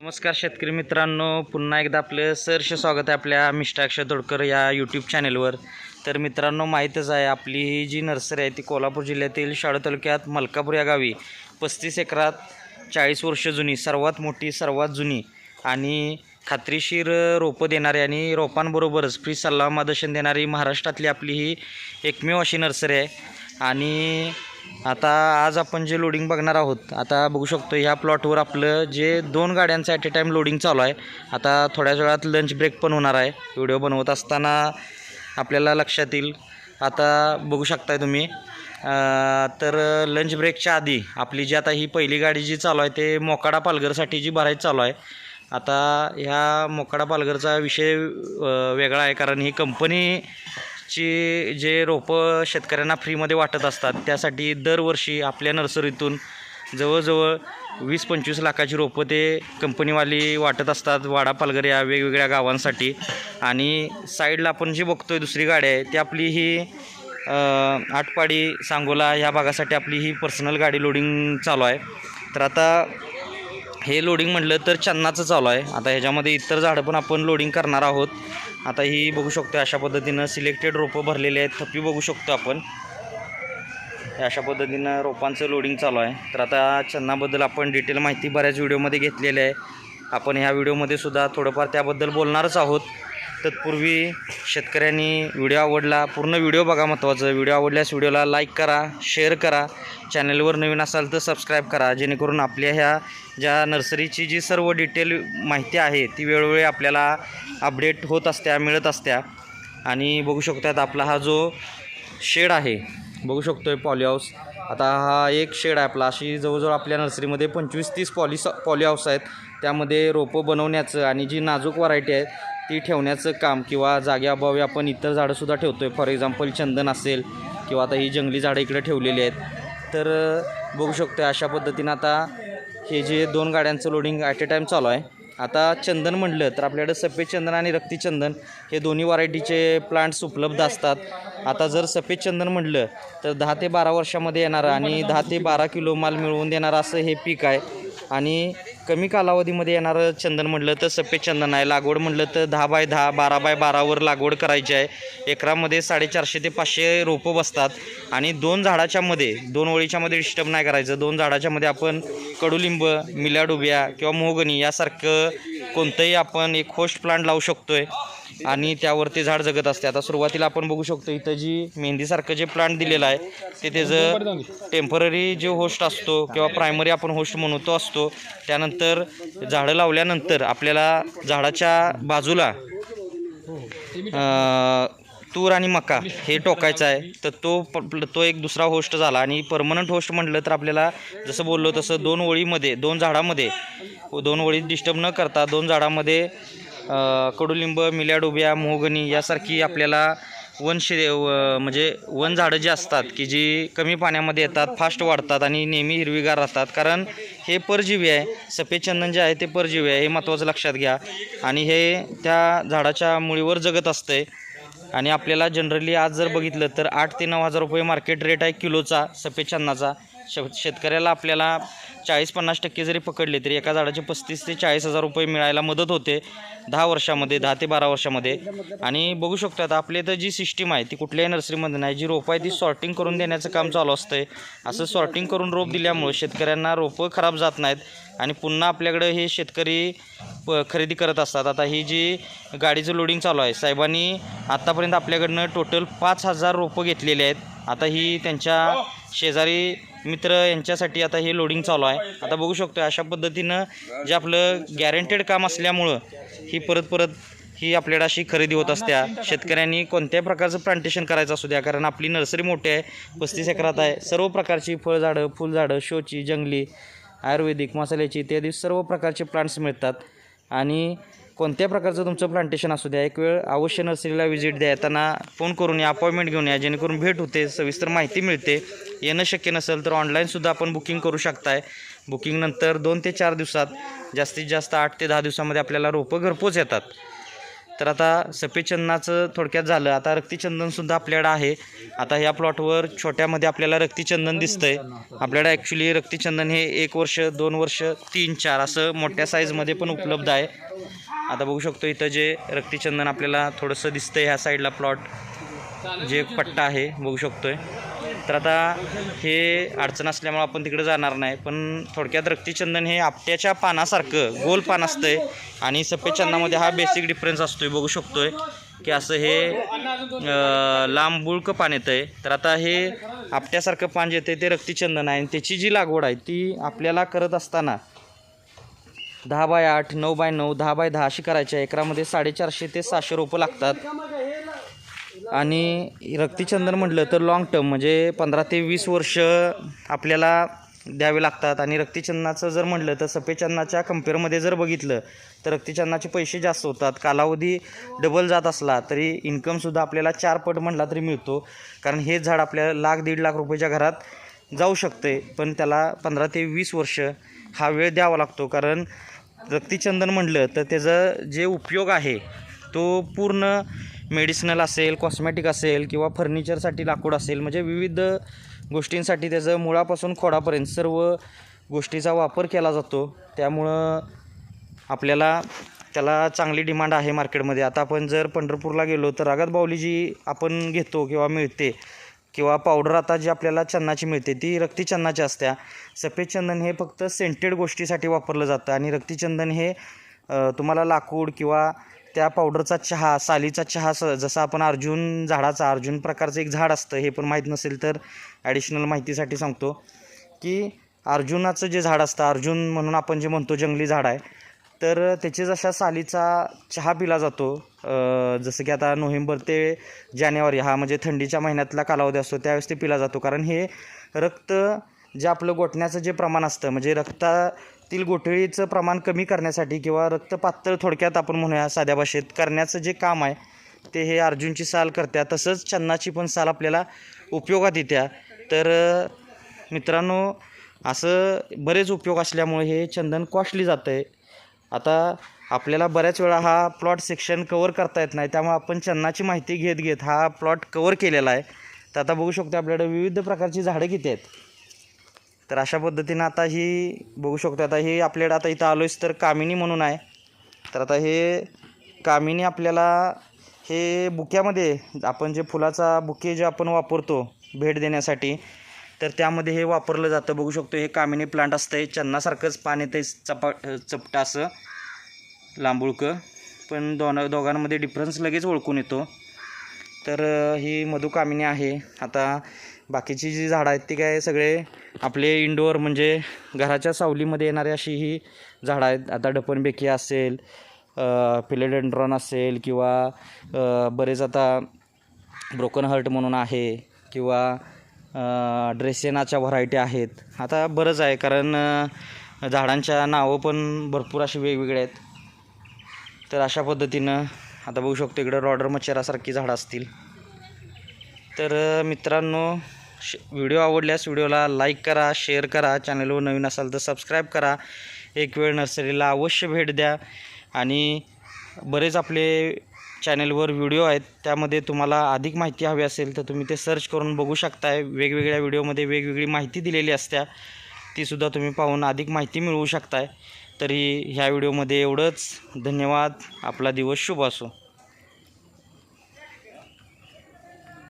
नमस्कार शेतकरी मित्रांनो पुन्हा एकदा आपलं सरसे स्वागत आहे आपल्या मिस्टर अक्षय तोडकर या यूट्यूब चॅनेलवर तर मित्रांनो माहीतच आहे आपली ही जी नर्सरी आहे ती कोल्हापूर जिल्ह्यातील शाळा तालुक्यात मलकापूर या गावी पस्तीस एकरात चाळीस वर्ष जुनी सर्वात मोठी सर्वात जुनी आणि खात्रीशीर रोपं देणारी आणि रोपांबरोबरच फ्री सल्ला मार्गदर्शन देणारी महाराष्ट्रातली आपली ही एकमेव अशी नर्सरी आहे. आणि आता आज आपण जे लोडिंग बघणार आहोत आता बघू शकतो ह्या प्लॉटवर आपलं जे दोन गाड्यांचं ॲट ए टाईम लोडिंग चालू आहे आता थोड्याच वेळात लंच ब्रेक पण होणार आहे. व्हिडिओ बनवत असताना आपल्याला लक्षात येईल. आता बघू शकताय तुम्ही तर लंच ब्रेकच्या आधी आपली जी आता ही पहिली गाडी जी चालू आहे ते मोकाडा पालघरसाठी जी भरायची चालू आहे आता ह्या मोकाडा पालघरचा विषय वेगळा आहे. कारण ही कंपनी ची जे रोपं शेतकऱ्यांना फ्रीमध्ये वाटत असतात त्यासाठी दरवर्षी आपल्या नर्सरीतून जवळजवळ वीस पंचवीस लाखाची रोपं ते कंपनीवाली वाटत असतात. वाडा पालघर या वेगवेगळ्या गावांसाठी. आणि साईडला आपण जी बघतो आहे दुसरी गाडी आहे ती आपली ही आटपाडी सांगोला ह्या भागासाठी आपली ही पर्सनल गाडी लोडिंग चालू आहे. तर आता हे लोडिंग म्हटलं तर चन्नाचं चालू आहे. आता ह्याच्यामध्ये इतर झाडं पण आपण लोडिंग करणार आहोत. आता ही बघू शकतो अशा पद्धतीनं सिलेक्टेड रोपं भरलेली आहेत. थप्पी बघू शकतो आपण. हे अशा पद्धतीनं रोपांचं लोडिंग चालू आहे. तर आता चन्नाबद्दल आपण डिटेल माहिती बऱ्याच व्हिडिओमध्ये घेतलेली आहे. आपण ह्या व्हिडिओमध्ये सुद्धा थोडंफार त्याबद्दल बोलणारच आहोत. तत्पूर्वी शेतकऱ्यांनी व्हिडिओ आवडला पूर्ण व्हिडिओ बघा महत्त्वाचं व्हिडिओ आवडल्यास व्हिडिओला लाईक करा शेअर करा. चॅनलवर नवीन असाल तर सबस्क्राईब करा. जेणेकरून आपल्या ह्या ज्या नर्सरीची जी सर्व डिटेल माहिती आहे ती वेळोवेळी आपल्याला अपडेट होत असत्या मिळत असत्या. आणि बघू शकतात आपला हा जो शेड आहे बघू शकतो आहे पॉलीहाऊस आता हा एक शेड आहे आपला. अशी जवळजवळ आपल्या नर्सरीमध्ये पंचवीस तीस पॉली पॉलीहाऊस आहेत. त्यामध्ये रोपं बनवण्याचं आणि जी नाजूक व्हरायटी आहेत ती ठेवण्याचं काम किंवा जागेअभावी आपण इतर झाडंसुद्धा ठेवतो आहे फॉर एक्झाम्पल चंदन असेल किंवा आता ही जंगली झाडं इकडे ठेवलेली आहेत. तर बघू शकतो आहे अशा पद्धतीनं आता हे जे दोन गाड्यांचं लोडिंग ॲट ए टाईम चालू आहे. आता चंदन म्हटलं तर आपल्याकडे सफेद चंदन आणि रक्ती चंदन हे दोन्ही व्हरायटीचे प्लांट्स उपलब्ध असतात. आता जर सफेद चंदन म्हटलं तर दहा ते बारा वर्षामध्ये येणारं आणि दहा ते बारा किलो माल मिळवून देणारं असं हे पीक आहे. आणि कमी कालावधीमध्ये येणारं चंदन म्हटलं तर सफेद चंदन आहे. लागवड म्हटलं तर दहा बाय दहा बारा बाय बारावर लागवड करायची आहे. एकरामध्ये साडेचारशे ते पाचशे रोपं बसतात. आणि दोन झाडाच्यामध्ये दोन ओळीच्यामध्ये डिस्टर्ब नाही करायचं. दोन झाडाच्यामध्ये आपण कडुलिंब मिल्याडुब्या किंवा मोहगणी यासारखं कोणतंही आपण एक होस्ट प्लांट लावू शकतो आहे आणि त्यावर ते झाड जगत असते. आता सुरुवातीला आपण बघू शकतो इथं जी मेहंदीसारखं जे प्लांट दिलेलं आहे ते त्याचं टेंपररी जे होस्ट असतो किंवा प्रायमरी आपण होस्ट म्हणू तो असतो. त्यानंतर झाडं लावल्यानंतर आपल्याला झाडाच्या बाजूला तूर आणि मका हे टोकायचं आहे. तर तो प- तो एक दुसरा होस्ट झाला आणि परमनंट होस्ट म्हटलं तर आपल्याला जसं बोललो तसं दोन ओळीमध्ये दोन झाडामध्ये दोन ओळीत डिस्टर्ब न करता दोन झाडामध्ये कडुलिंब मिल्याडुब्या मोहगणी यासारखी आपल्याला वनशे म्हणजे वन झाडं जी असतात की जी कमी पाण्यामध्ये येतात फास्ट वाढतात आणि नेहमी हिरवीगार राहतात. कारण हे परजीवी आहे सफेद चंदन जे आहे ते परजीवी आहे हे महत्त्वाचं लक्षात घ्या. आणि हे त्या झाडाच्या मुळीवर जगत असते. आणि आपल्याला जनरली आज जर बघितलं तर आठ ते नऊ हजार रुपये मार्केट रेट आहे किलोचा सफेद श शेतकऱ्याला आपल्याला चाळीस पन्नास टक्के जरी पकडले तरी एका झाडाचे पस्तीस ते चाळीस हजार रुपये मिळायला मदत होते दहा वर्षामध्ये दहा ते बारा वर्षामध्ये. आणि बघू शकतो आता आपली तर जी सिस्टीम आहे ती कुठल्याही नर्सरीमध्ये नाही. जी रोपं आहे ती सॉर्टिंग करून देण्याचं काम चालू असतं आहे असं सॉर्टिंग करून रोप दिल्यामुळे शेतकऱ्यांना रोपं खराब जात नाहीत. आणि पुन्हा आपल्याकडं हे शेतकरी प खरेदी करत असतात. आता ही जी गाडीचं लोडिंग चालू आहे साहेबांनी आत्तापर्यंत आपल्याकडनं टोटल पाच हजार रोपं घेतलेली आहेत. आता ही त्यांच्या शेजारी मित्र यांच्यासाठी आता हे लोडिंग चालू आहे. आता बघू शकतो अशा पद्धतीनं जे आपलं गॅरंटेड काम असल्यामुळं ही परत परत ही आपल्याला अशी खरेदी होत असत्या. शेतकऱ्यांनी कोणत्याही प्रकारचं प्लांटेशन करायचं असू द्या कारण आपली नर्सरी मोठी आहे पस्तीस एकरात आहे. सर्व प्रकारची फळझाडं फुलझाडं शोची जंगली आयुर्वेदिक मसाल्याची इत्यादी सर्व प्रकारचे प्लांट्स मिळतात. आणि कोणत्या प्रकारचं तुमचं प्लांटेशन असू द्या एक वेळ अवश्य नर्सरीला व्हिजिट द्या येताना फोन करून या अपॉइंटमेंट घेऊन या जेणेकरून भेट होते सविस्तर माहिती मिळते. येणं शक्य नसेल तर ऑनलाईनसुद्धा आपण बुकिंग करू शकताय. बुकिंगनंतर दोन ते चार दिवसात जास्तीत जास्त आठ ते दहा दिवसामध्ये आपल्याला रोपं घरपोच येतात. तर आता सफेदचंदनाचं थोडक्यात झालं. आता रक्तीचंदनसुद्धा आपल्याकडं आहे. आता ह्या प्लॉटवर छोट्यामध्ये आपल्याला रक्तीचंदन दिसतंय. आपल्याकडं ॲक्च्युली रक्तीचंदन हे एक वर्ष दोन वर्ष तीन चार असं मोठ्या साईजमध्ये पण उपलब्ध आहे. आता बघू शकतो इथं जे रक्तीचंदन आपल्याला थोडंसं दिसतं ह्या साईडला प्लॉट. जे एक पट्टा आहे बघू शकतोय. तर आता हे अडचण असल्यामुळे आपण तिकडे जाणार नाही पण थोडक्यात रक्तीचंदन हे आपट्याच्या पानासारखं गोल पान असतंय. आणि सफेद चंदनामध्ये हा बेसिक डिफरन्स असतोय बघू शकतोय. की असं हे लांबुळकं पान येतं आहे तर आता हे आपट्यासारखं पान जे येतं ते रक्तीचंदन आहे. आणि त्याची जी लागवड आहे ती आपल्याला करत असताना दहा बाय आठ नऊ बाय नऊ दहा बाय दहा अशी करायची आहे एकरामध्ये साडेचारशे ते सहाशे रोपं लागतात. आणि रक्तीचंदन म्हटलं तर लाँग टर्म म्हणजे पंधरा ते वीस वर्ष आपल्याला द्यावे लागतात. आणि रक्तीचंदनाचं जर म्हटलं तर सफेदचंदनाच्या कम्पेअरमध्ये जर बघितलं तर रक्तीचंदनाचे पैसे जास्त होतात. कालावधी डबल जात असला तरी इन्कमसुद्धा आपल्याला चार पट म्हटला तरी मिळतो. कारण हे झाड आपल्याला लाख दीड लाख रुपयाच्या घरात जाऊ शकते पण त्याला पंधरा ते वीस वर्ष हा वेळ द्यावा लागतो. कारण रक्तीचंदन म्हटलं तर त्याचं जे उपयोग आहे तो पूर्ण मेडिसिनल असेल कॉस्मॅटिक असेल किंवा फर्निचरसाठी लाकूड असेल म्हणजे विविध गोष्टींसाठी त्याचं मुळापासून खोडापर्यंत सर्व गोष्टीचा वापर केला जातो. त्यामुळं आपल्याला त्याला चांगली डिमांड आहे मार्केटमध्ये. आता आपण जर पंढरपूरला गेलो तर रागात बावली जी आपण घेतो किंवा मिळते. किंवा पावडर आता जी आपल्याला चन्नाची मिळते ती रक्तीचंदनाची असत्या. सफेद चंदन हे फक्त सेंटेड गोष्टीसाठी वापरलं जातं आणि रक्तीचंदन हे तुम्हाला लाकूड किंवा त्या पावडरचा चहा सालीचा चहा स जसा आपण अर्जुन झाडाचा अर्जुन प्रकारचं एक झाड असतं हे पण माहीत नसेल तर ॲडिशनल माहितीसाठी सांगतो. की अर्जुनाचं जे झाड असतं अर्जुन म्हणून आपण जे म्हणतो जंगली झाड आहे तर त्याचे जशा सालीचा चहा पिला जातो जसं की आता नोव्हेंबर ते जानेवारी हा म्हणजे थंडीच्या महिन्यातला कालावधी असतो त्यावेळेस ते पिला जातो. कारण हे रक्त जे आपलं गोठण्याचं जे प्रमाण असतं म्हणजे रक्तातील गोठळीचं प्रमाण कमी करण्यासाठी किंवा रक्त पातळ थोडक्यात आपण म्हणूया साध्या भाषेत करण्याचं जे काम आहे ते हे अर्जुनची साल करत्या. तसंच चन्नाची पण साल आपल्याला उपयोगात येत्या. तर मित्रांनो असं बरेच उपयोग असल्यामुळे हे चंदन कॉस्टली जातं आहे आता आपल्याला बऱ्याच वेळा हा प्लॉट सेक्शन कवर करता येत नाही त्यामुळे आपण चन्नाची माहिती घेत घेत हा प्लॉट कवर केलेला आहे. तर आता बघू शकतो आपल्याकडे विविध प्रकारची झाडं किती आहेत. तर अशा पद्धतीनं आता ही बघू शकतो आता ही आपल्याकडे आता इथं आलोच तर कामिनी म्हणून आहे. तर आता हे कामिनी आपल्याला हे बुक्यामध्ये आपण जे फुलाचा बुके जे आपण वापरतो भेट देण्यासाठी तर त्यामध्ये हे वापरलं जातं. बघू शकतो हे कामिनी प्लांट असतं चन्नासारखंच पाणी येतं चपा चपटा असं लांबुळकं. पण दोन दोघांमध्ये डिफरन्स लगेच ओळखून येतो. तर ही मधुकामिनी आहे. आता बाकीची जी झाडं आहेत ती काय सगळे आपले इंडोअर म्हणजे घराच्या सावलीमध्ये येणारी अशी ही झाडं आहेत. आता डपनबेकी असेल फिलेडेंड्रॉन असेल किंवा बरेच आता ब्रोकन हर्ट म्हणून आहे किंवा ड्रेसेनाच्या व्हरायटी आहेत. आता बरंच आहे कारण झाडांच्या नावं पण भरपूर अशी वेगवेगळे आहेत. तर अशा पद्धतीनं आता बघू शकतो इकडं रॉडर मच्छरासारखी झाडं असतील. तर मित्रांनो श व्हिडिओ आवडल्यास व्हिडिओला लाईक करा शेअर करा. चॅनलवर नवीन असाल तर सबस्क्राईब करा. एक वेळ नर्सरीला अवश्य भेट द्या. आणि बरेच आपले चॅनलवर व्हिडिओ आहेत त्यामध्ये तुम्हाला अधिक माहिती हवी असेल तर तुम्ही ते सर्च करून बघू शकताय. वेगवेगळ्या व्हिडिओमध्ये वेगवेगळी माहिती दिलेली असत्या तीसुद्धा तुम्ही पाहून अधिक माहिती मिळवू शकताय. तरी ह्या व्हिडिओमध्ये एवढंच. धन्यवाद. आपला दिवस शुभ असो.